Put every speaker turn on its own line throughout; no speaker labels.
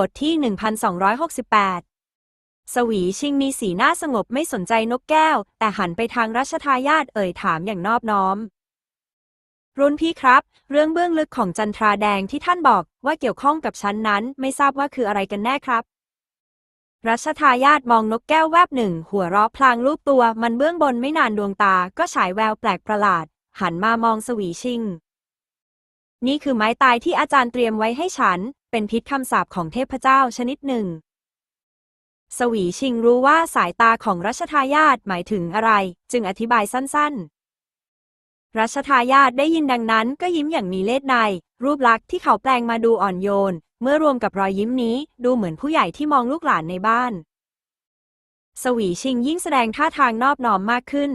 บทที่ 1268 สวีชิงมีสีหน้าสงบไม่สนใจนกแก้ว แต่หันไปทางรัชทายาทเอ่ยถามอย่างนอบน้อม รุ่นพี่ครับ เรื่องเบื้องลึกของจันทราแดงที่ท่านบอกว่าเกี่ยวข้องกับฉันนั้น ไม่ทราบว่าคืออะไรกันแน่ครับ รัชทายาทมองนกแก้วแวบหนึ่ง หัวเราะพลางรูปตัวมันเบื้องบนไม่นานดวงตา ก็ฉายแววแปลกประหลาด หันมามองสวีชิง นี่คือไม้ตายที่อาจารย์เตรียมไว้ให้ฉัน เป็นพิษคำสาปของเทพเจ้าชนิดหนึ่ง สวีชิงรู้ว่าสายตาของรัชทายาทหมายถึงอะไร จึงอธิบายสั้นๆ รัชทายาทได้ยินดังนั้นก็ยิ้มอย่างมีเล่ห์ใน รูปลักษณ์ที่เขาแปลงมาดูอ่อนโยน เมื่อรวมกับรอยยิ้มนี้ดูเหมือนผู้ใหญ่ที่มองลูกหลานในบ้าน สวีชิงยิ่งแสดงท่าทางนอบน้อมมากขึ้น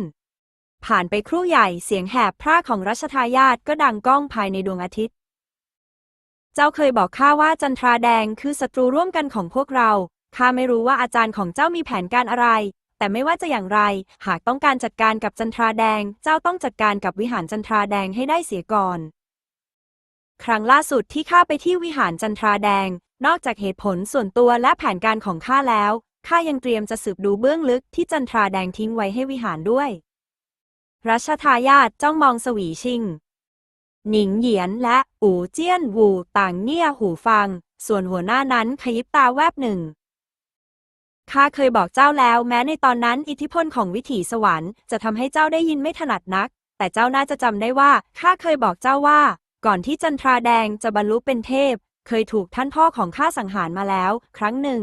ผ่านไปครู่ใหญ่เสียงแหบพร่าของรัชทายาทก็ดังก้องภายในดวงอาทิตย์ เจ้าเคยบอกข้าว่าจันทราแดงคือศัตรูร่วมกันของพวกเรา ข้าไม่รู้ว่าอาจารย์ของเจ้ามีแผนการอะไร แต่ไม่ว่าจะอย่างไร หากต้องการจัดการกับจันทราแดง เจ้าต้องจัดการกับวิหารจันทราแดงให้ได้เสียก่อน ครั้งล่าสุดที่ข้าไปที่วิหารจันทราแดง นอกจากเหตุผลส่วนตัวและแผนการของข้าแล้ว ข้ายังเตรียมจะสืบดูเบื้องลึกที่จันทราแดงทิ้งไว้ให้วิหารด้วย รัชทายาทจ้องมองสวีชิง หนิงเหยียนและอู่เจี้ยนวูต่างเงี่ยหูฟัง ส่วนหัวหน้านั้นขยิบตาแวบหนึ่ง ข้าเคยบอกเจ้าแล้วแม้ในตอนนั้นอิทธิพลของวิถีสวรรค์จะทำให้เจ้าได้ยินไม่ถนัดนัก แต่เจ้าน่าจะจำได้ว่าข้าเคยบอกเจ้าว่า ก่อนที่จันทราแดงจะบรรลุเป็นเทพ เคยถูกท่านพ่อของข้าสังหารมาแล้ว ครั้งหนึ่ง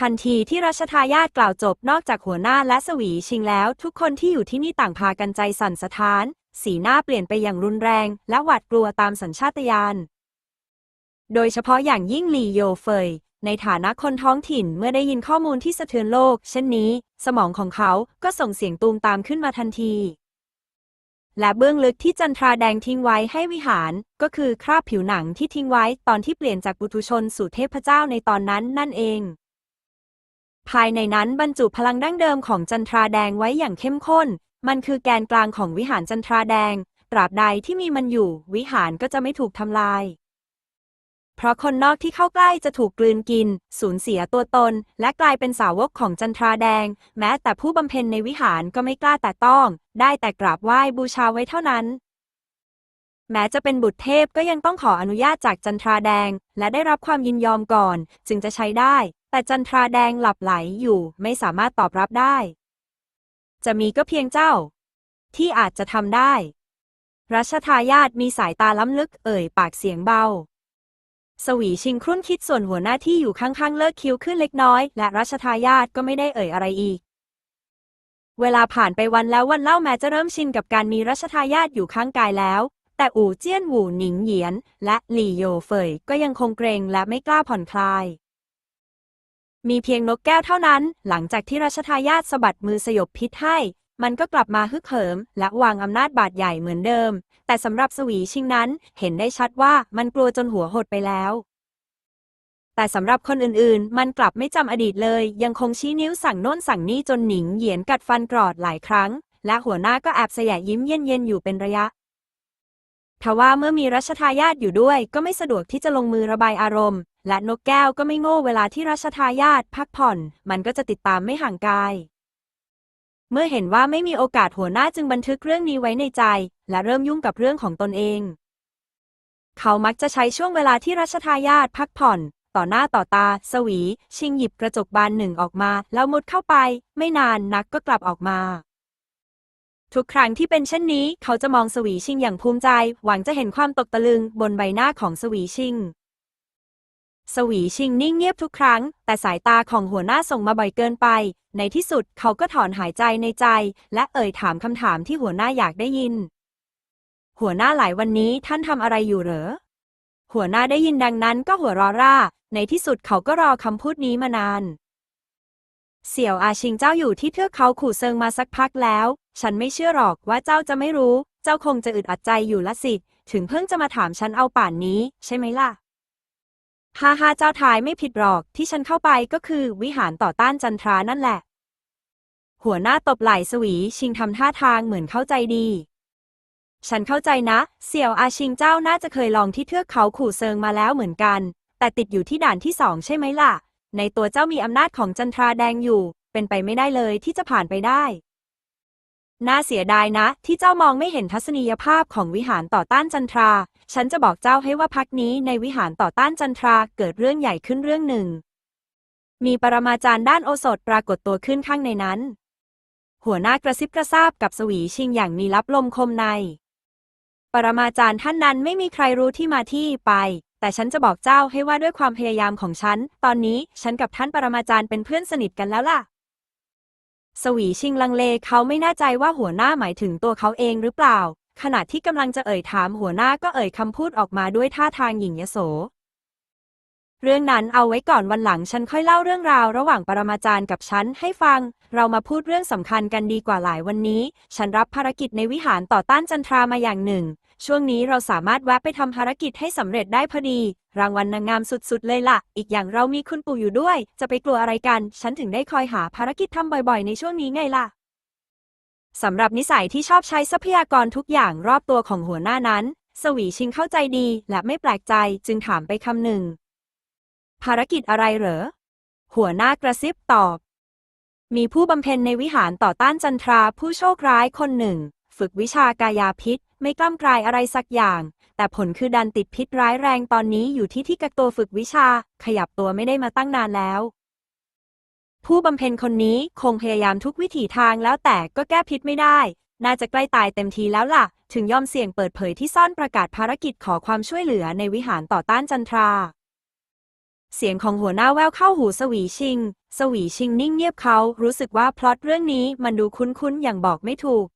ทันทีที่รัชทายาทกล่าวจบนอกจากหัวหน้าและสวีชิงแล้ว ทุกคนที่อยู่ที่นี่ต่างพากันใจสั่นสะท้าน สีหน้าเปลี่ยนไปอย่างรุนแรง และหวาดกลัวตามสัญชาตญาณโดยเฉพาะอย่างยิ่งหลีโยเฟย ในฐานะคนท้องถิ่นเมื่อได้ยินข้อมูลที่สะเทือนโลก เช่นนี้ สมองของเขาก็ส่งเสียงตูมตามขึ้นมาทันที และเบื้องลึกที่จันทราแดงทิ้งไว้ให้วิหาร ก็คือคราบผิวหนังที่ทิ้งไว้ตอนที่เปลี่ยนจากบุตุชนสู่เทพเจ้าในตอนนั้นนั่นเอง ภายในนั้นบรรจุพลังดั้งเดิมของจันทราแดงไว้อย่างเข้มข้น มันคือแกนกลางของวิหารจันทราแดง ตราบใดที่มีมันอยู่ วิหารก็จะไม่ถูกทำลาย เพราะคนนอกที่เข้าใกล้จะถูกกลืนกิน สูญเสียตัวตน และกลายเป็นสาวกของจันทราแดง แม้แต่ผู้บำเพ็ญในวิหารก็ไม่กล้าแต่ต้อง ได้แต่กราบไหว้บูชาไว้เท่านั้นแม้จะเป็นบุตรเทพก็ยังต้องขออนุญาตจากจันทราแดง และได้รับความยินยอมก่อน จึงจะใช้ได้ แต่จันทราแดงหลับไหลอยู่ไม่สามารถตอบรับได้ จะมีก็เพียงเจ้า ที่อาจจะทำได้ รัชทายาทมีสายตาล้ำลึกเอ่ยปากเสียงเบา สวีชิงครุ่นคิดส่วนหัวหน้าที่อยู่ข้างๆ เลิกคิ้วขึ้นเล็กน้อย และรัชทายาทก็ไม่ได้เอ่ยอะไรอีก เวลาผ่านไปวันแล้ววันเล่าแม้จะเริ่มชินกับการมีรัชทายาทอยู่ข้างกายแล้ว แต่อู่เจี้ยนหวูหนิงเหยียน และหลี่โยเฟยก็ยังคงเกรงและไม่กล้าผ่อนคลาย มีเพียงนกแก้วเท่านั้น หลังจากที่รัชทายาทสะบัดมือสยบพิษให้ มันก็กลับมาฮึกเหิม และวางอำนาจบาดใหญ่เหมือนเดิม แต่สำหรับสวีชิงนั้น เห็นได้ชัดว่ามันกลัวจนหัวหดไปแล้ว แต่สำหรับคนอื่นๆ มันกลับไม่จำอดีตเลย ยังคงชี้นิ้วสั่งโน่นสั่งนี่จนหนิงเหยียนกัดฟันกรอดหลายครั้ง และหัวหน้าก็แอบแสยะยิ้มเย็นๆอยู่เป็นระยะทว่าเมื่อมีรัชทายาทอยู่ด้วยก็ไม่สะดวกที่จะลงมือระบายอารมณ์ และนกแก้วก็ไม่โง่เวลาที่รัชทายาทพักผ่อน มันก็จะติดตามไม่ห่างกาย เมื่อเห็นว่าไม่มีโอกาสหัวหน้าจึงบันทึกเรื่องนี้ไว้ในใจ และเริ่มยุ่งกับเรื่องของตนเอง เขามักจะใช้ช่วงเวลาที่รัชทายาทพักผ่อน ต่อหน้าต่อตา สวี ชิงหยิบกระจกบานหนึ่งออกมา แล้วมุดเข้าไป ไม่นานนักก็กลับออกมาทุกครั้งที่เป็นเช่นนี้ เขาจะมองสวีชิงอย่างภูมิใจ หวังจะเห็นความตกตะลึงบนใบหน้าของสวีชิง สวีชิงนิ่งเงียบทุกครั้ง แต่สายตาของหัวหน้าส่งมาบ่อยเกินไป ในที่สุดเขาก็ถอนหายใจในใจ และเอ่ยถามคำถามที่หัวหน้าอยากได้ยิน หัวหน้าหลายวันนี้ท่านทำอะไรอยู่เหรอ หัวหน้าได้ยินดังนั้นก็หัวเรอร่า ในที่สุดเขาก็รอคำพูดนี้มานาน เสี่ยวอาชิงเจ้าอยู่ที่เทือกเขาขู่เซิงมาสักพักแล้ว ฉันไม่เชื่อหรอกว่าเจ้าจะไม่รู้ เจ้าคงจะอึดอัดใจอยู่ละสิ ถึงเพิ่งจะมาถามฉันเอาป่านนี้ ใช่ไหมล่ะ ฮ่าฮ่าเจ้าทายไม่ผิดหรอกที่ฉันเข้าไปก็คือวิหารต่อต้านจันทรานั่นแหละ หัวหน้าตบไหล่สวีชิงทำท่าทางเหมือนเข้าใจดี ฉันเข้าใจนะ เสี่ยวอาชิงเจ้าน่าจะเคยลองที่เทือกเขาขู่เซิงมาแล้วเหมือนกัน แต่ติดอยู่ที่ด่านที่สองใช่ไหมล่ะ ในตัวเจ้ามีอำนาจของจันทราแดงอยู่ เป็นไปไม่ได้เลยที่จะผ่านไปได้ น่าเสียดายนะ ที่เจ้ามองไม่เห็นทัศนียภาพของวิหารต่อต้านจันทรา ฉันจะบอกเจ้าให้ว่าพักนี้ในวิหารต่อต้านจันทราเกิดเรื่องใหญ่ขึ้นเรื่องหนึ่ง มีปรมาจารย์ด้านโอสถปรากฏตัวขึ้นข้างในนั้น หัวหน้ากระซิบกระซาบกับสวีชิงอย่างมีลับลมคมใน ปรมาจารย์ท่านนั้นไม่มีใครรู้ที่มาที่ไปแต่ฉันจะบอกเจ้าให้ว่าด้วยความพยายามของฉัน ตอนนี้ฉันกับท่านปรมาจารย์เป็นเพื่อนสนิทกันแล้วล่ะ สวีชิงลังเลเขาไม่แน่ใจว่าหัวหน้าหมายถึงตัวเขาเองหรือเปล่า ขณะที่กำลังจะเอ่ยถามหัวหน้าก็เอ่ยคำพูดออกมาด้วยท่าทางหยิ่งยโส เรื่องนั้นเอาไว้ก่อนวันหลังฉันค่อยเล่าเรื่องราวระหว่างปรมาจารย์กับฉันให้ฟัง เรามาพูดเรื่องสำคัญกันดีกว่าหลายวันนี้ ฉันรับภารกิจในวิหารต่อต้านจันทรามาอย่างหนึ่ง ช่วงนี้เราสามารถแวะไปทำภารกิจให้สำเร็จได้พอดี รางวัลนางงามสุดๆ เลยล่ะ อีกอย่างเรามีคุณปู่อยู่ด้วย จะไปกลัวอะไรกัน ฉันถึงได้คอยหาภารกิจทำบ่อยๆ ในช่วงนี้ไงล่ะสำหรับนิสัยที่ชอบใช้ทรัพยากรทุกอย่างรอบตัวของหัวหน้านั้น สวีชิงเข้าใจดี และไม่แปลกใจจึงถามไปคำหนึ่ง ภารกิจอะไรเหรอ หัวหน้ากระซิบตอบ มีผู้บำเพ็ญในวิหารต่อต้านจันทราผู้โชคร้ายคนหนึ่ง ฝึกวิชากายาพิษ ไม่กล้ำกลายอะไรสักอย่าง แต่ผลคือดันติดพิษร้ายแรงตอนนี้อยู่ที่ที่กักตัวฝึกวิชา ขยับตัวไม่ได้มาตั้งนานแล้ว ผู้บำเพ็ญคนนี้คงพยายามทุกวิถีทางแล้วแต่ก็แก้พิษไม่ได้ น่าจะใกล้ตายเต็มทีแล้วล่ะ ถึงยอมเสี่ยงเปิดเผยที่ซ่อนประกาศภารกิจขอความช่วยเหลือในวิหารต่อต้านจันทราเสียงของหัวหน้าแววเข้าหูสวีชิง สวีชิงนิ่งเงียบเขา รู้สึกว่าพล็อตเรื่องนี้มันดูคุ้นๆ อย่างบอกไม่ถูก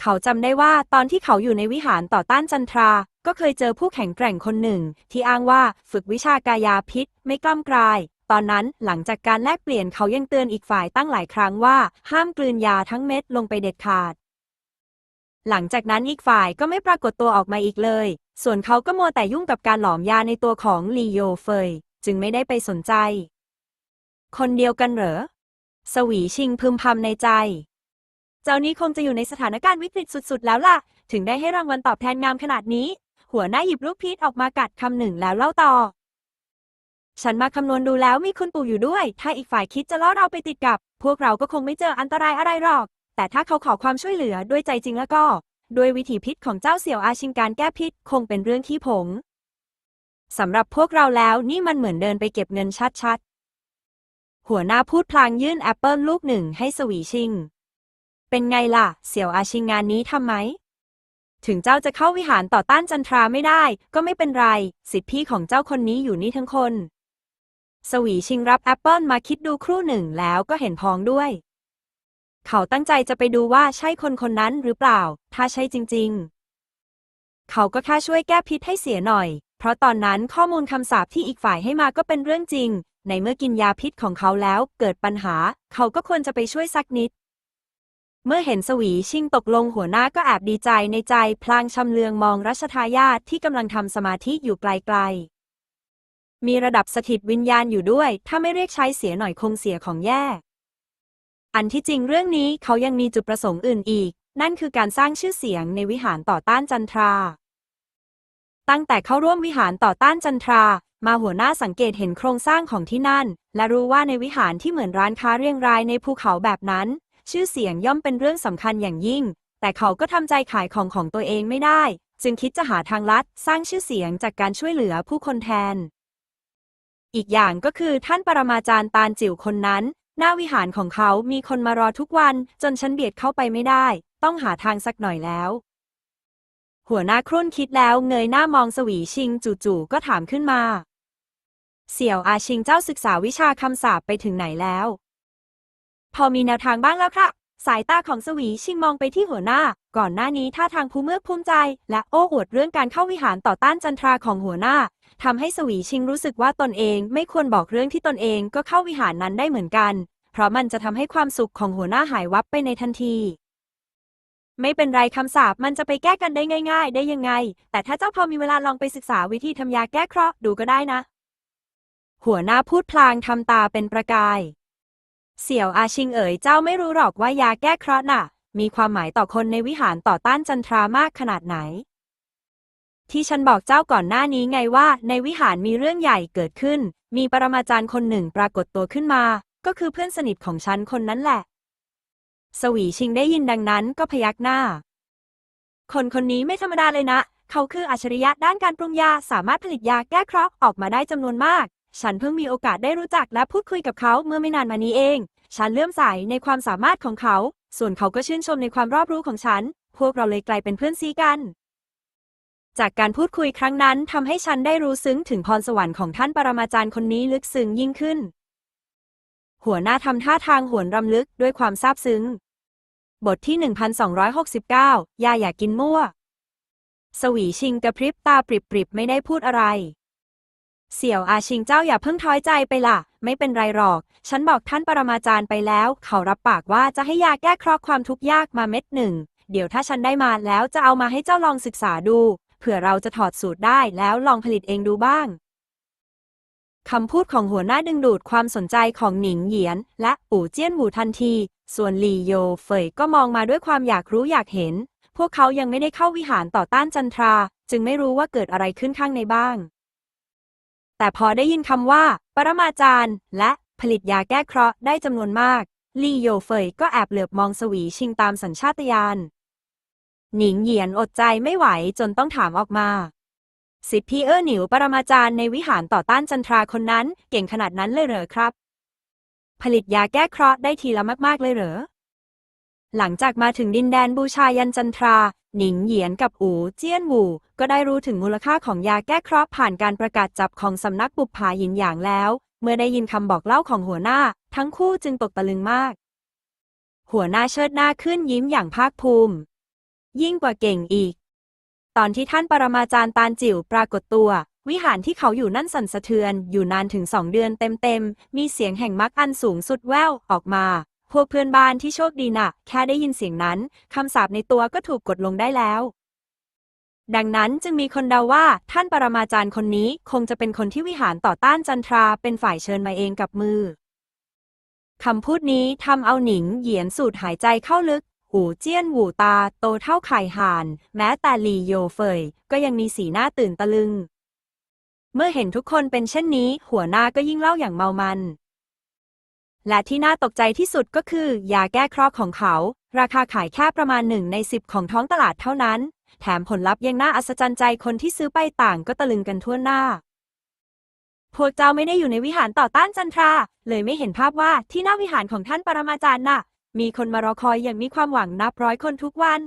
เขาจำได้ว่าตอนที่เขาอยู่ในวิหารต่อต้านจันทรา ก็เคยเจอผู้แข็งแกร่งคนหนึ่ง ที่อ้างว่าฝึกวิชากายาพิษไม่กล้ำกลาย ตอนนั้นหลังจากการแลกเปลี่ยนเขายังเตือนอีกฝ่ายตั้งหลายครั้งว่า ห้ามกลืนยาทั้งเม็ดลงไปเด็ดขาด หลังจากนั้นอีกฝ่ายก็ไม่ปรากฏตัวออกมาอีกเลย ส่วนเขาก็มัวแต่ยุ่งกับการหลอมยาในตัวของลีโยเฟย จึงไม่ได้ไปสนใจ คนเดียวกันเหรอ สวีชิงพึมพำในใจ เจ้านี้คงจะอยู่ในสถานการณ์วิกฤตสุดๆ แล้วล่ะ ถึงได้ให้รางวัลตอบแทนงามขนาดนี้ หัวหน้าหยิบลูกพีชออกมากัดคำหนึ่งแล้วเล่าต่อ ฉันมาคำนวณดูแล้วมีคุณปู่อยู่ด้วย ถ้าอีกฝ่ายคิดจะล่อเราไปติดกับ พวกเราก็คงไม่เจออันตรายอะไรหรอก แต่ถ้าเขาขอความช่วยเหลือด้วยใจจริงแล้วก็ ด้วยวิถีพิษของเจ้าเสี่ยวอาชิงการแก้พิษคงเป็นเรื่องขี้ผงสำหรับพวกเราแล้วนี่มันเหมือนเดินไปเก็บเงินชัดๆ หัวหน้าพูดพลางยื่นแอปเปิลลูกหนึ่งให้สวีชิง เป็นไงล่ะ เสี่ยวอาชิงงานนี้ทำไหม ถึงเจ้าจะเข้าวิหารต่อต้านจันทราไม่ได้ ก็ไม่เป็นไร สิทธิพี่ของเจ้าคนนี้อยู่นี่ทั้งคน สวีชิงรับแอปเปิลมาคิดดูครู่หนึ่งแล้วก็เห็นพ้องด้วย เขาตั้งใจจะไปดูว่าใช่คนคนนั้นหรือเปล่า ถ้าใช่จริง ๆ เขาก็แค่ช่วยแก้พิษให้เสียหน่อย เพราะตอนนั้นข้อมูลคำสาปที่อีกฝ่ายให้มาก็เป็นเรื่องจริง ในเมื่อกินยาพิษของเขาแล้วเกิดปัญหา เขาก็ควรจะไปช่วยสักนิด เมื่อเห็นสวีชิงตกลงหัวหน้าก็แอบดีใจในใจพลางชำเลืองมองรัชทายาทที่กำลังทำสมาธิอยู่ไกลๆ มีระดับสถิตวิญญาณอยู่ด้วย ถ้าไม่เรียกใช้เสียหน่อยคงเสียของแย่ อันที่จริงเรื่องนี้เขายังมีจุดประสงค์อื่นอีก นั่นคือการสร้างชื่อเสียงในวิหารต่อต้านจันทรา ตั้งแต่เข้าร่วมวิหารต่อต้านจันทรา มาหัวหน้าสังเกตเห็นโครงสร้างของที่นั่น และรู้ว่าในวิหารที่เหมือนร้านค้าเรียงรายในภูเขาแบบนั้น ชื่อเสียงย่อมเป็นเรื่องสำคัญอย่างยิ่ง แต่เขาก็ทำใจขายของของตัวเองไม่ได้ จึงคิดจะหาทางลัดสร้างชื่อเสียงจากการช่วยเหลือผู้คนแทน อีกอย่างก็คือท่านปรมาจารย์ตาลจิ๋วคนนั้น หน้าวิหารของเขามีคนมารอทุกวัน จนฉันเบียดเข้าไปไม่ได้ ต้องหาทางสักหน่อยแล้ว หัวหน้าครุ่นคิดแล้วเงยหน้ามองสวีชิงจู่ๆก็ถามขึ้นมา เสี่ยวอาชิงเจ้าศึกษาวิชาคำสาปไปถึงไหนแล้ว พอมีแนวทางบ้างแล้วครับ สายตาของสวีชิงมองไปที่หัวหน้า ก่อนหน้านี้ท่าทางภูเมือกภูมิใจ และโอ้อวดเรื่องการเข้าวิหารต่อต้านจันทราของหัวหน้าทำให้สวีชิงรู้สึกว่าตนเองไม่ควรบอกเรื่องที่ตนเองก็เข้าวิหารนั้นได้เหมือนกัน เพราะมันจะทำให้ความสุขของหัวหน้าหายวับไปในทันทีไม่เป็นไรคำสาปมันจะไปแก้กันได้ง่าย ๆ ได้ยังไง แต่ถ้าเจ้าพอมีเวลาลองไปศึกษาวิธีทำยาแก้เคราะห์ดูก็ได้นะ หัวหน้าพูดพลางทำตาเป็นประกาย เสี่ยวอาชิงเอ๋ยเจ้าไม่รู้หรอกว่ายาแก้เคราะห์น่ะ มีความหมายต่อคนในวิหารต่อต้านจันทรามากขนาดไหน ที่ฉันบอกเจ้าก่อนหน้านี้ไงว่า ในวิหารมีเรื่องใหญ่เกิดขึ้น มีปรมาจารย์คนหนึ่งปรากฏตัวขึ้นมา ก็คือเพื่อนสนิทของฉันคนนั้นแหละ สวีชิงได้ยินดังนั้นก็พยักหน้า คนคนนี้ไม่ธรรมดาเลยนะ เขาคืออัจฉริยะด้านการปรุงยาสามารถผลิตยาแก้เคราะห์ออกมาได้จำนวนมาก ฉันเพิ่งมีโอกาสได้รู้จักและพูดคุยกับเขาเมื่อไม่นานมานี้เอง ฉันเลื่อมใสในความสามารถของเขา ส่วนเขาก็ชื่นชมในความรอบรู้ของฉัน พวกเราเลยกลายเป็นเพื่อนซีกัน จากการพูดคุยครั้งนั้นทำให้ฉันได้รู้ซึ้งถึงพรสวรรค์ของท่านปรมาจารย์คนนี้ลึกซึ้งยิ่งขึ้น หัวหน้าทำท่าทางหวนรำลึกด้วยความซาบซึ้ง บทที่ 1269ยาอย่ากกินมั่ว สวีชิงกระพริบตาปริบๆไม่ได้พูดอะไร เสี่ยวอาชิงเจ้าอย่าเพิ่งท้อยใจไปล่ะ ไม่เป็นไรหรอก ฉันบอกท่านปรมาจารย์ไปแล้ว เขารับปากว่าจะให้ยาแก้เคราะห์ความทุกข์ยากมาเม็ดหนึ่ง เดี๋ยวถ้าฉันได้มาแล้วจะเอามาให้เจ้าลองศึกษาดู เผื่อเราจะถอดสูตรได้แล้วลองผลิตเองดูบ้าง คำพูดของหัวหน้าดึงดูดความสนใจของหนิงเหยียน และอู่เจี้ยนหูทันที ส่วนหลี่โยเฟยก็มองมาด้วยความอยากรู้อยากเห็น พวกเขายังไม่ได้เข้าวิหารต่อต้านจันทรา จึงไม่รู้ว่าเกิดอะไรขึ้นข้างในบ้าง แต่พอได้ยินคำว่า ปรมาจารย์ และผลิตยาแก้เคราะห์ได้จำนวนมาก ลี่โยเฟยก็แอบเหลือบมองสวีชิงตามสัญชาตญาณ หนิงเหยียนอดใจไม่ไหวจนต้องถามออกมาสิทธิเออหนิวปรมาจารย์ในวิหารต่อต้านจันทราคนนั้น เก่งขนาดนั้นเลยเหรอครับ ผลิตยาแก้เคราะห์ได้ทีละมาก ๆ เลยเหรอ หลังจากมาถึงดินแดนบูชายันจันทรา หนิงเหยียนกับอูเจี้ยนหวูก็ได้รู้ถึงมูลค่าของยาแก้เคราะห์ผ่านการประกาศจับของสำนักบุปผาหยินหยางแล้ว เมื่อได้ยินคำบอกเล่าของหัวหน้า ทั้งคู่จึงตกตะลึงมาก หัวหน้าเชิดหน้าขึ้นยิ้มอย่างภาคภูมิ ยิ่งกว่าเก่งอีก ตอนที่ท่านปรมาจารย์ตาลจิ๋วปรากฏตัว วิหารที่เขาอยู่นั่นสั่นสะเทือนอยู่นานถึงสองเดือนเต็มๆมีเสียงแห่งมรรคอันสูงสุดแว่วออกมา พวกเพื่อนบ้านที่โชคดีน่ะ แค่ได้ยินเสียงนั้นคำสาปในตัวก็ถูกกดลงได้แล้ว ดังนั้นจึงมีคนเดาว่าท่านปรมาจารย์คนนี้คงจะเป็นคนที่วิหารต่อต้านจันทราเป็นฝ่ายเชิญมาเองกับมือคำพูดนี้ทำเอาหนิงเหยียนสูดหายใจเข้าลึก หูเจี้ยนหูตา โตเท่าไข่ห่าน แม้แต่หลีโยเฟย ก็ยังมีสีหน้าตื่นตะลึง เมื่อเห็นทุกคนเป็นเช่นนี้ หัวหน้าก็ยิ่งเล่าอย่างเมามัน และที่น่าตกใจที่สุดก็คือยาแก้เคราะห์ของเขา ราคาขายแค่ประมาณหนึ่งในสิบของท้องตลาดเท่านั้น แถมผลลัพธ์ยังน่าอัศจรรย์ใจคนที่ซื้อไปต่างก็ตะลึงกันทั่วหน้า พวกเจ้าไม่ได้อยู่ในวิหารต่อต้านจันทรา เลยไม่เห็นภาพว่าที่หน้าวิหารของท่านปรมาจารย์น่ะ มีคนมารอคอยอย่างมีความหวังนับร้อยคนทุกวัน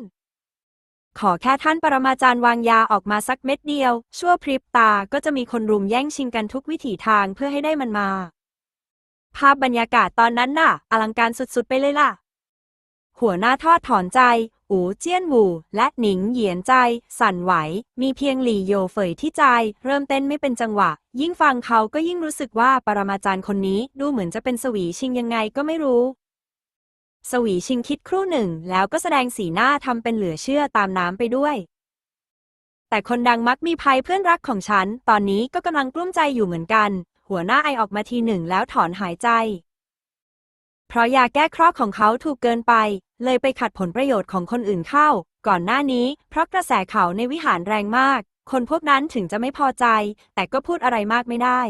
ขอแค่ท่านปรมาจารย์วางยาออกมาสักเม็ดเดียว ชั่วพริบตาก็จะมีคนรุมแย่งชิงกันทุกวิถีทางเพื่อให้ได้มันมา ภาพบรรยากาศตอนนั้นน่ะ อลังการสุดๆไปเลยล่ะ หัวหน้าทอดถอนใจ อูเจี้ยนหูและหนิงเหยียนใจ สั่นไหว มีเพียงหลี่โยเฟยที่ใจ เริ่มเต้นไม่เป็นจังหวะ ยิ่งฟังเขาก็ยิ่งรู้สึกว่าปรมาจารย์คนนี้ดูเหมือนจะเป็นสวีชิงยังไงก็ไม่รู้ สวีชิงคิดครู่หนึ่ง แล้วก็แสดงสีหน้าทำเป็นเหลือเชื่อตามน้ำไปด้วยแต่คนดังมักมีภัยเพื่อนรักของฉัน ตอนนี้ก็กำลังกลุ้มใจอยู่เหมือนกัน หัวหน้าไอออกมาทีหนึ่งแล้วถอนหายใจ เพราะยาแก้เคราะห์ของเขาถูกเกินไป เลยไปขัดผลประโยชน์ของคนอื่นเข้า ก่อนหน้านี้ เพราะกระแสข่าวในวิหารแรงมาก คนพวกนั้นถึงจะไม่พอใจ แต่ก็พูดอะไรมากไม่ได้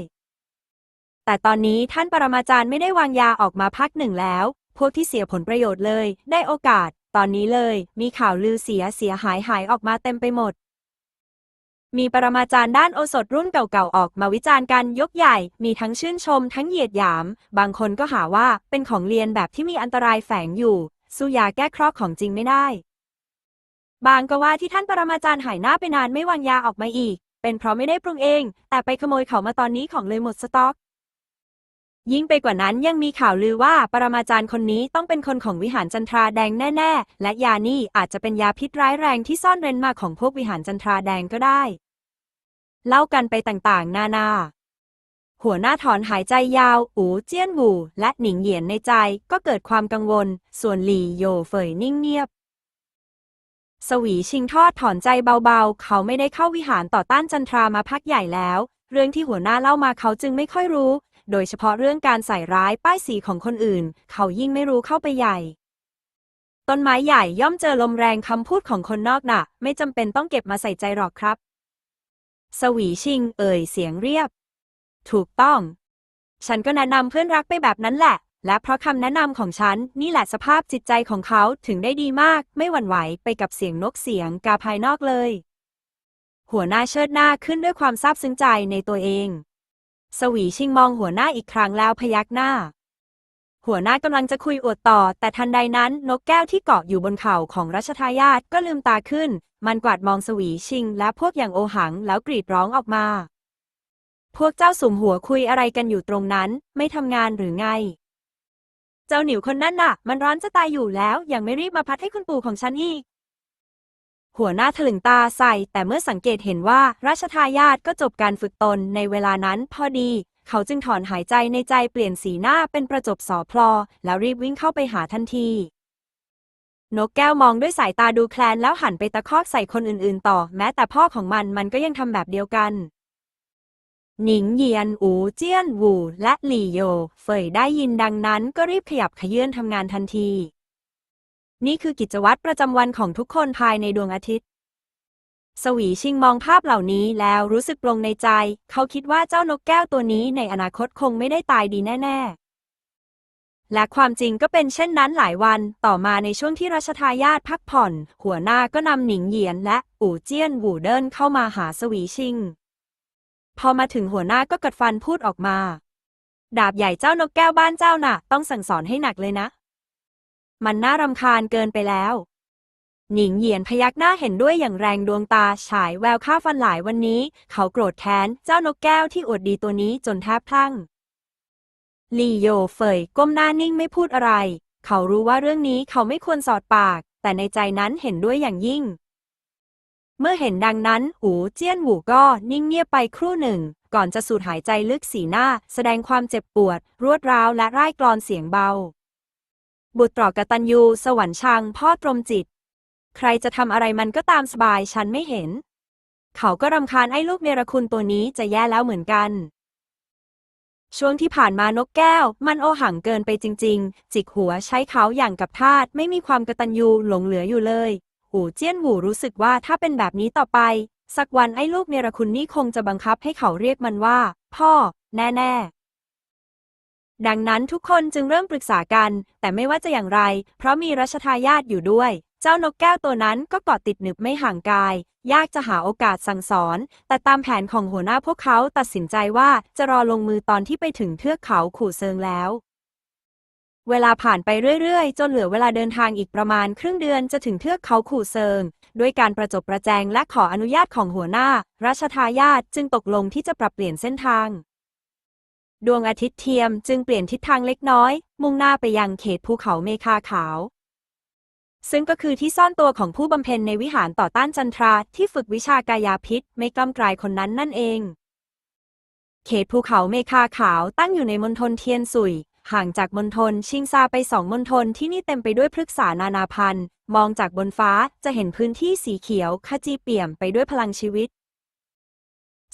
แต่ตอนนี้ท่านปรมาจารย์ไม่ได้วางยาออกมาพักหนึ่งแล้ว พวกที่เสียผลประโยชน์เลย ได้โอกาส ตอนนี้เลย มีข่าวลือเสียเสียหายหายออกมาเต็มไปหมด มีปรมาจารย์ด้านโอสถรุ่นเก่าๆออกมาวิจารณ์กันยกใหญ่ มีทั้งชื่นชมทั้งเหยียดหยาม บางคนก็หาว่าเป็นของเรียนแบบที่มีอันตรายแฝงอยู่ สู้ยาแก้เคราะห์ของจริงไม่ได้ บางก็ว่าที่ท่านปรมาจารย์หายหน้าไปนานไม่วางยาออกมาอีก เป็นเพราะไม่ได้ปรุงเอง แต่ไปขโมยเขามาตอนนี้ของเลยหมดสต็อก ยิ่งไปกว่านั้นยังมีข่าวลือว่าปรมาจารย์คนนี้ต้องเป็นคนของวิหารจันทราแดงแน่ ๆ และยานี่อาจจะเป็นยาพิษร้ายแรงที่ซ่อนเร้นมาของพวกวิหารจันทราแดงก็ได้ เล่ากันไปต่างๆ นานา หัวหน้าถอนหายใจยาว อูเจี้ยนหูและหนิงเหยียนในใจก็เกิดความกังวล ส่วนหลี่โยเฟยนิ่งเงียบ สวีชิงทอดถอนใจเบาๆ เขาไม่ได้เข้าวิหารต่อต้านจันทรามาพักใหญ่แล้ว เรื่องที่หัวหน้าเล่ามาเขาจึงไม่ค่อยรู้ โดยเฉพาะเรื่องการใส่ร้ายป้ายสีของคนอื่น เขายิ่งไม่รู้เข้าไปใหญ่ ต้นไม้ใหญ่ย่อมเจอลมแรงคำพูดของคนนอกน่ะ ไม่จำเป็นต้องเก็บมาใส่ใจหรอกครับ สวีชิง เอ่ยเสียงเรียบ ถูกต้อง ฉันก็แนะนำเพื่อนรักไปแบบนั้นแหละ และเพราะคำแนะนำของฉัน นี่แหละสภาพจิตใจของเขาถึงได้ดีมาก ไม่หวั่นไหวไปกับเสียงนกเสียงกาภายนอกเลยหัวหน้าเชิดหน้าขึ้นด้วยความซาบซึ้งใจในตัวเอง สวีชิงมองหัวหน้าอีกครั้งแล้วพยักหน้า หัวหน้ากำลังจะคุยอวดต่อ แต่ทันใดนั้นนกแก้วที่เกาะอยู่บนเข่าของรัชทายาทก็ลืมตาขึ้น มันกวาดมองสวีชิง และพวกอย่างโอหังแล้วกรีดร้องออกมา พวกเจ้าสุมหัวคุยอะไรกันอยู่ตรงนั้น ไม่ทำงานหรือไง เจ้าหนิวคนนั้นน่ะ มันร้อนจะตายอยู่แล้วยังไม่รีบมาพัดให้คุณปู่ของฉันอีก หัวหน้าถลึงตาใส่ แต่เมื่อสังเกตเห็นว่าราชทายาทก็จบการฝึกตนในเวลานั้นพอดี เขาจึงถอนหายใจในใจเปลี่ยนสีหน้าเป็นประจบสอพลอ แล้วรีบวิ่งเข้าไปหาทันที นกแก้วมองด้วยสายตาดูแคลนแล้วหันไปตะคอกใส่คนอื่นๆ ต่อ แม้แต่พ่อของมันมันก็ยังทำแบบเดียวกัน หนิงเยียน อูเจี้ยน วู และหลี่โย เฟยได้ยินดังนั้นก็รีบขยับขยื่นทำงานทันที นี่คือกิจวัตรประจำวันของทุกคนภายในดวงอาทิตย์ สวีชิงมองภาพเหล่านี้แล้วรู้สึกปลงในใจ เขาคิดว่าเจ้านกแก้วตัวนี้ในอนาคตคงไม่ได้ตายดีแน่ ๆและความจริงก็เป็นเช่นนั้นหลายวันต่อมาในช่วงที่รัชทายาทพักผ่อน หัวหน้าก็นำหนิงเหยียนและอู่เจี้ยนวูเดินเข้ามาหาสวีชิง พอมาถึงหัวหน้าก็กัดฟันพูดออกมา ดาบใหญ่เจ้านกแก้วบ้านเจ้าน่ะ ต้องสั่งสอนให้หนักเลยนะ มันน่ารำคาญเกินไปแล้ว หนิงเหยียนพยักหน้าเห็นด้วยอย่างแรงดวงตาฉายแววข้าฟันหลายวันนี้ เขาโกรธแค้นเจ้านกแก้วที่อวดดีตัวนี้จนแทบพลั้งลี่โยเฟยก้มหน้านิ่งไม่พูดอะไร เขารู้ว่าเรื่องนี้เขาไม่ควรสอดปาก แต่ในใจนั้นเห็นด้วยอย่างยิ่ง เมื่อเห็นดังนั้นอูเจี้ยนหูก็นิ่งเงียบไปครู่หนึ่ง ก่อนจะสูดหายใจลึกสีหน้า แสดงความเจ็บปวด รวดร้าวและร่ายกลอนเสียงเบา บุตรตรอกตัญญู สวรรค์ชัง พ่อตรมจิต ใครจะทำอะไรมันก็ตามสบายฉันไม่เห็น เขาก็รำคาญไอ้ลูกเนรคุณตัวนี้จะแย่แล้วเหมือนกัน ช่วงที่ผ่านมานกแก้ว มันโอหังเกินไปจริง ๆ จิกหัวใช้เขาอย่างกับทาสไม่มีความกตัญญูหลงเหลืออยู่เลย หูเจี้ยนหูรู้สึกว่าถ้าเป็นแบบนี้ต่อไป สักวันไอ้ลูกเนรคุณนี่คงจะบังคับให้เขาเรียกมันว่า พ่อ แน่ ๆ ดังนั้นทุกคนจึงเริ่มปรึกษากัน แต่ไม่ว่าจะอย่างไร เพราะมีรัชทายาทอยู่ด้วย เจ้านกแก้วตัวนั้นก็เกาะติดหนึบไม่ห่างกาย ยากจะหาโอกาสสั่งสอน แต่ตามแผนของหัวหน้าพวกเขาตัดสินใจว่าจะรอลงมือตอนที่ไปถึงเทือกเขาขู่เซิงแล้ว เวลาผ่านไปเรื่อยๆ จนเหลือเวลาเดินทางอีกประมาณครึ่งเดือนจะถึงเทือกเขาขู่เซิง ด้วยการประจบประแจงและขออนุญาตของหัวหน้า รัชทายาทจึงตกลงที่จะปรับเปลี่ยนเส้นทาง ดวงอาทิตย์เทียมจึงเปลี่ยนทิศทางเล็กน้อย มุ่งหน้าไปยังเขตภูเขาเมฆาขาว ซึ่งก็คือที่ซ่อนตัวของผู้บำเพ็ญในวิหารต่อต้านจันทราที่ฝึกวิชากายาพิษไม่กล้ำกลายคนนั้นนั่นเอง เขตภูเขาเมฆาขาวตั้งอยู่ในมณฑลเทียนสุย ห่างจากมณฑลชิงซาไปสองมณฑลที่นี่เต็มไปด้วยพฤกษานานาพันธุ์ มองจากบนฟ้าจะเห็นพื้นที่สีเขียวขจีเปี่ยมไปด้วยพลังชีวิต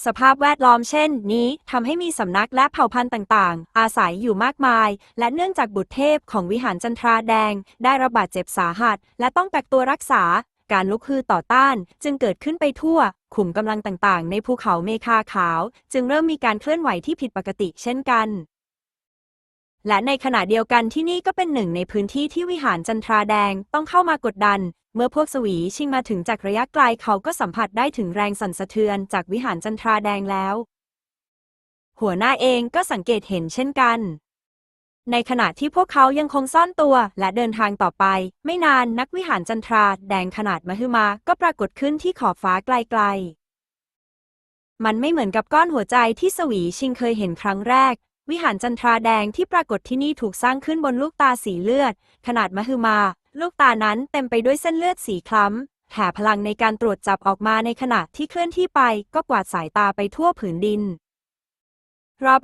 สภาพแวดล้อมเช่นนี้ทำให้มีสำนักและเผ่าพันธุ์ต่างๆ อาศัยอยู่มากมาย และเนื่องจากบุตรเทพของวิหารจันทราแดง ได้ระบาดเจ็บสาหัส และต้องกักตัวรักษา การลุกฮือต่อต้าน จึงเกิดขึ้นไปทั่ว ขุมกำลังต่างๆ ในภูเขาเมฆาขาว จึงเริ่มมีการเคลื่อนไหวที่ผิดปกติเช่นกัน และในขณะเดียวกันที่นี่ก็เป็นหนึ่งในพื้นที่ที่วิหารจันทราแดงต้องเข้ามากดดัน เมื่อพวกสวีชิงมาถึงจากระยะไกลเขาก็สัมผัสได้ถึงแรงสั่นสะเทือนจากวิหารจันทราแดงแล้ว หัวหน้าเองก็สังเกตเห็นเช่นกัน ในขณะที่พวกเขายังคงซ่อนตัวและเดินทางต่อไป ไม่นานนักวิหารจันทราแดงขนาดมหึมาก็ปรากฏขึ้นที่ขอบฟ้าไกลๆมันไม่เหมือนกับก้อนหัวใจที่สวีชิงเคยเห็นครั้งแรก วิหารจันทราแดงที่ปรากฏที่นี่ถูกสร้างขึ้นบนลูกตาสีเลือด ขนาดมหึมา ลูกตานั้นเต็มไปด้วยเส้นเลือดสีคล้ำแผ่พลังในการตรวจจับออกมาในขณะที่เคลื่อนที่ไปก็กวาดสายตาไปทั่วผืนดิน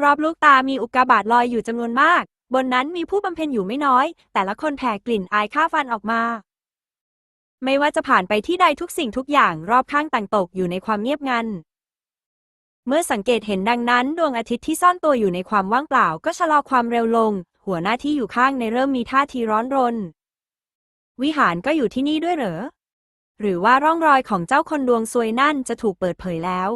รอบๆ ลูกตามีอุกกาบาตลอยอยู่จำนวนมาก บนนั้นมีผู้บำเพ็ญอยู่ไม่น้อย แต่ละคนแผ่กลิ่นอายข้าฟันออกมา ไม่ว่าจะผ่านไปที่ใดทุกสิ่งทุกอย่างรอบข้างต่างตกอยู่ในความเงียบงัน เมื่อสังเกตเห็นดังนั้น ดวงอาทิตย์ที่ซ่อนตัวอยู่ในความว่างเปล่าก็ชะลอความเร็วลง หัวหน้าที่อยู่ข้างในเริ่มมีท่าทีร้อนรน วิหารก็อยู่ที่นี่ด้วยเหรอ หรือว่าร่องรอยของเจ้าคนดวงซวยนั่นจะถูกเปิดเผยแล้ว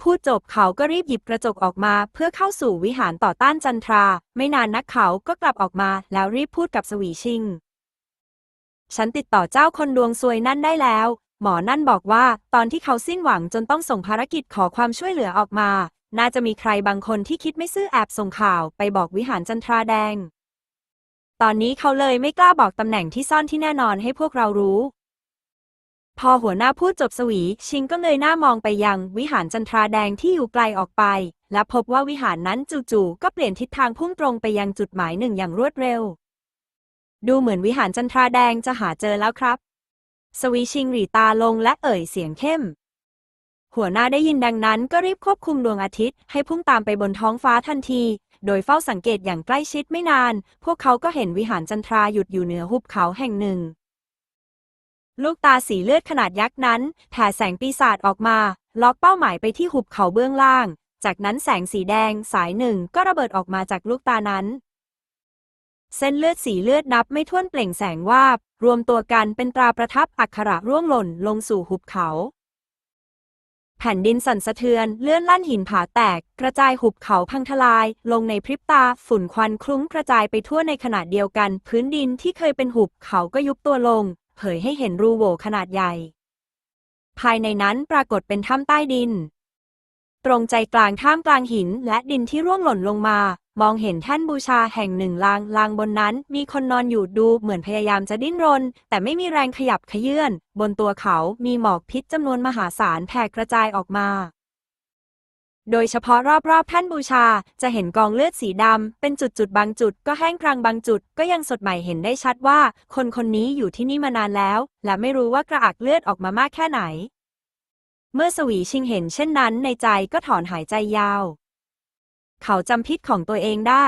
พูดจบเขาก็รีบหยิบกระจกออกมาเพื่อเข้าสู่วิหารต่อต้านจันทรา ไม่นานนักเขาก็กลับออกมาแล้วรีบพูดกับสวีชิง ฉันติดต่อเจ้าคนดวงซวยนั่นได้แล้ว หมอนั่นบอกว่าตอนที่เขาสิ้นหวังจนต้องส่งภารกิจขอความช่วยเหลือออกมา น่าจะมีใครบางคนที่คิดไม่ซื่อแอบส่งข่าวไปบอกวิหารจันทราแดง ตอนนี้เขาเลยไม่กล้าบอกตำแหน่งที่ซ่อนที่แน่นอนให้พวกเรารู้ พอหัวหน้าพูดจบสวี ชิงก็เลยหน้ามองไปยังวิหารจันทราแดงที่อยู่ไกลออกไป และพบว่าวิหารนั้นจู่ๆก็เปลี่ยนทิศทางพุ่งตรงไปยังจุดหมายหนึ่งอย่างรวดเร็ว ดูเหมือนวิหารจันทราแดงจะหาเจอแล้วครับ สวีชิงหรีตาลงและเอ่ยเสียงเข้ม หัวหน้าได้ยินดังนั้นก็รีบควบคุมดวงอาทิตย์ ให้พุ่งตามไปบนท้องฟ้าทันที โดยเฝ้าสังเกตอย่างใกล้ชิดไม่นาน พวกเขาก็เห็นวิหารจันทราหยุดอยู่เหนือหุบเขาแห่งหนึ่ง ลูกตาสีเลือดขนาดยักษ์นั้นแผ่แสงปีศาจออกมา ล็อกเป้าหมายไปที่หุบเขาเบื้องล่าง จากนั้นแสงสีแดงสายหนึ่งก็ระเบิดออกมาจากลูกตานั้น เส้นเลือดสีเลือดนับไม่ถ้วนเปล่งแสงวาบ รวมตัวกันเป็นตราประทับอักขระร่วงหล่นลงสู่หุบเขา แผ่นดินสั่นสะเทือนเลื่อนลั่นหินผาแตก กระจายหุบเขาพังทลาย ลงในพริบตาฝุ่นควันคลุ้งกระจายไปทั่วในขณะเดียวกัน พื้นดินที่เคยเป็นหุบเขาก็ยุบตัวลง เผยให้เห็นรูโหว่ขนาดใหญ่ ภายในนั้นปรากฏเป็นถ้ำใต้ดิน ตรงใจกลางท่ามกลางหินและดินที่ร่วงหล่นลงมา มองเห็นแท่นบูชาแห่งหนึ่งลางลางบนนั้น มีคนนอนอยู่ดูเหมือนพยายามจะดิ้นรน แต่ไม่มีแรงขยับขยื่น บนตัวเขามีหมอกพิษจำนวนมหาศาลแผ่กระจายออกมาโดยเฉพาะรอบๆแท่นบูชา จะเห็นกองเลือดสีดำ เป็นจุดๆ บางจุด ก็แห้งกรังบางจุด ก็ยังสดใหม่เห็นได้ชัดว่า คนคนนี้อยู่ที่นี่มานานแล้ว และไม่รู้ว่ากระอักเลือดออกมามากแค่ไหน เมื่อสวีชิงเห็นเช่นนั้นในใจก็ถอนหายใจยาว เขาจำพิษของตัวเองได้